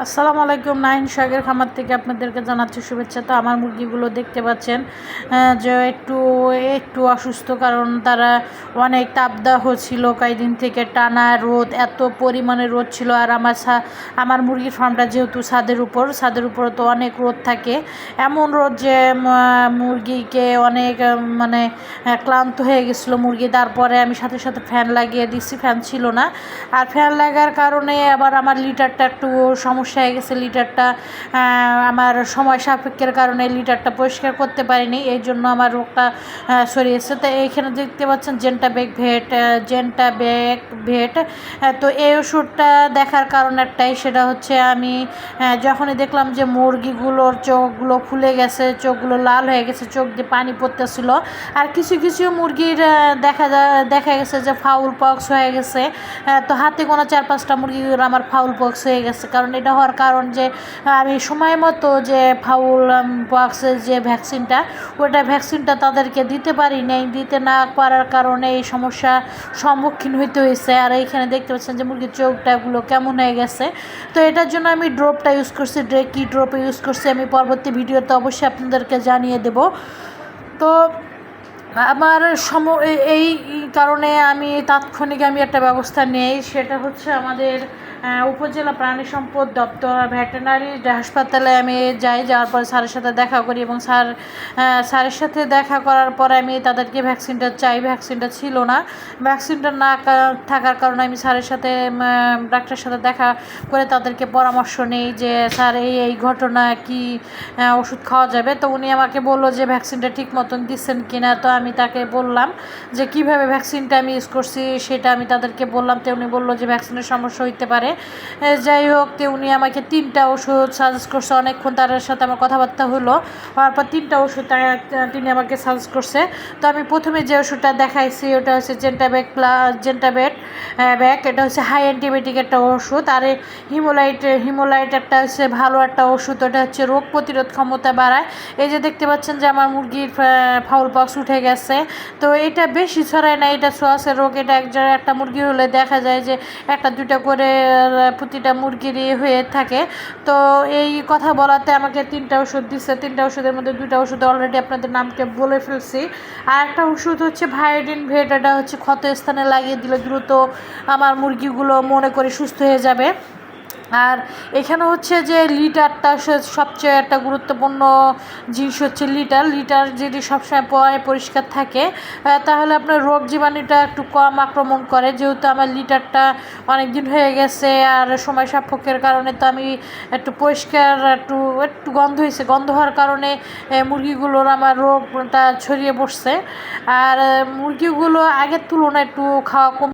আসসালামু আলাইকুম, নাইন শাকের খামার থেকে আপনাদেরকে জানাচ্ছি শুভেচ্ছা। তো আমার মুরগিগুলো দেখতে পাচ্ছেন যে একটু একটু অসুস্থ, কারণ তারা অনেক তাপদাহ ছিল কয়েকদিন থেকে, টানা রোদ, এত পরিমাণে রোদ ছিল। আর আমার আমার মুরগির ফার্মটা যেহেতু ছাদের উপর, ছাদের উপরে তো অনেক রোদ থাকে। এমন রোদ যে মুরগিকে অনেক মানে ক্লান্ত হয়ে গেছিল মুরগি। তারপরে আমি সাথে সাথে ফ্যান লাগিয়ে দিচ্ছি ফ্যান ছিল না। আর ফ্যান লাগার কারণে আবার আমার লিটারটা একটু সমস্যা হয়ে গেছে লিটারটা। আমার সময় সাপেক্ষের কারণে লিটারটা পরিষ্কার করতে পারিনি, এই জন্য আমার রোগটা ছড়িয়েছে। তো এইখানে দেখতে পাচ্ছেন জেন্টা বেগ ভেট জেন্টা বেগ ভেট। তো এই ওষুধটা দেখার কারণ একটাই, সেটা হচ্ছে আমি যখনই দেখলাম যে মুরগিগুলোর চোখগুলো ফুলে গেছে, চোখগুলো লাল হয়ে গেছে, চোখ দিয়ে পানি পড়তেছিল, আর কিছু কিছু মুরগির দেখা দেখা গেছে যে ফাউল পক্স হয়ে গেছে। তো হাতে গোনা চার পাঁচটা মুরগির আমার ফাউল পক্স হয়ে গেছে, কারণ এটা হওয়ার কারণ যে, আমি সময় মতো যে ফাউল পক্সের যে ভ্যাকসিনটা ওটা ভ্যাকসিনটা তাদেরকে দিতে পারি নাই। দিতে না পারার কারণে এই সমস্যা সম্মুখীন হইতে হয়েছে আর এইখানে দেখতে পাচ্ছেন যে মুরগির চোখটাগুলো কেমন হয়ে গেছে। তো এটার জন্য আমি ড্রপটা ইউজ করছি ড্রে কী ড্রপ ইউজ করছি। আমি পরবর্তী ভিডিওতে অবশ্যই আপনাদেরকে জানিয়ে দেব। তো আমার সম এই কারণে আমি তাৎক্ষণিক আমি একটা ব্যবস্থা নেই। সেটা হচ্ছে আমাদের উপজেলা প্রাণী সম্পদ দপ্তর ভেটেনারি হাসপাতালে আমি যাই, যাওয়ার পরে স্যারের সাথে দেখা করি এবং স্যার স্যারের সাথে দেখা করার পরে আমি তাদেরকে ভ্যাকসিনটা চাই। ভ্যাকসিনটা ছিল না। ভ্যাকসিনটা না থাকার কারণে আমি স্যারের সাথে ডাক্তারের সাথে দেখা করে তাদেরকে পরামর্শ নেই যে, স্যার, এই এই ঘটনা কি ওষুধ খাওয়া যাবে? তো উনি আমাকে বলল যে, ভ্যাকসিনটা ঠিক মতন দিচ্ছেন কিনা? তো আমি তাকে বললাম যে, কীভাবে ভ্যাকসিনটা আমি ইউজ করছি সেটা আমি তাদেরকে বললাম। তো উনি বলল যে, ভ্যাকসিনের সমস্যা হইতে পারে। যাই হোক, তো উনি আমাকে তিনটা ওষুধ সাজেস্ট করছে। অনেকক্ষণ তার সাথে আমার কথাবার্তা হলো। হওয়ার পর তিনটা ওষুধ তিনি আমাকে সাজেস্ট করছে। তো আমি প্রথমে যে ওষুধটা দেখাইছি, ওটা হচ্ছে জেন্টাবেক প্লাস জেন্টাবেট ব্যাক এটা হচ্ছে হাই অ্যান্টিবায়োটিক একটা ওষুধ। আর হিমোলাইট হিমোলাইট একটা হচ্ছে ভালো একটা ওষুধ। ওটা হচ্ছে রোগ প্রতিরোধ ক্ষমতা বাড়ায়। এই যে দেখতে পাচ্ছেন যে আমার মুরগির ফাউল পক্স উঠে গেছে। তো এটা বেশি ছড়ায় না, এটা সোয়াসের রোগ। এটা এক একটা মুরগি হলে দেখা যায় যে একটা দুটা করে প্রতিটা মুরগিরই হয়ে থাকে। তো এই কথা বলাতে আমাকে তিনটা ওষুধ দিচ্ছে তিনটা ওষুধের মধ্যে দুইটা ওষুধ অলরেডি আপনাদের নামকে বলে ফেলছি। আর একটা ওষুধ হচ্ছে ভায়োডিন, ভেটাটা হচ্ছে ক্ষত স্থানে লাগিয়ে দিলে দ্রুত আমার মুরগিগুলো মনে করে সুস্থ হয়ে যাবে। আর এখানে হচ্ছে যে লিটারটা সবচেয়ে একটা গুরুত্বপূর্ণ জিনিস হচ্ছে লিটার। লিটার যদি সবসময় পয় পরিষ্কার থাকে তাহলে আপনার রোগ জীবাণুটা একটু কম আক্রমণ করে। যেহেতু আমার লিটারটা অনেক দিন হয়ে গেছে আর সময় সাপেক্ষের কারণে তো আমি একটু পরিষ্কার, একটু একটু গন্ধ হয়েছে। গন্ধ হওয়ার কারণে মুরগিগুলোর আমার রোগটা ছড়িয়ে পড়ছে। আর মুরগিগুলো আগের তুলনায় একটু খাওয়া কম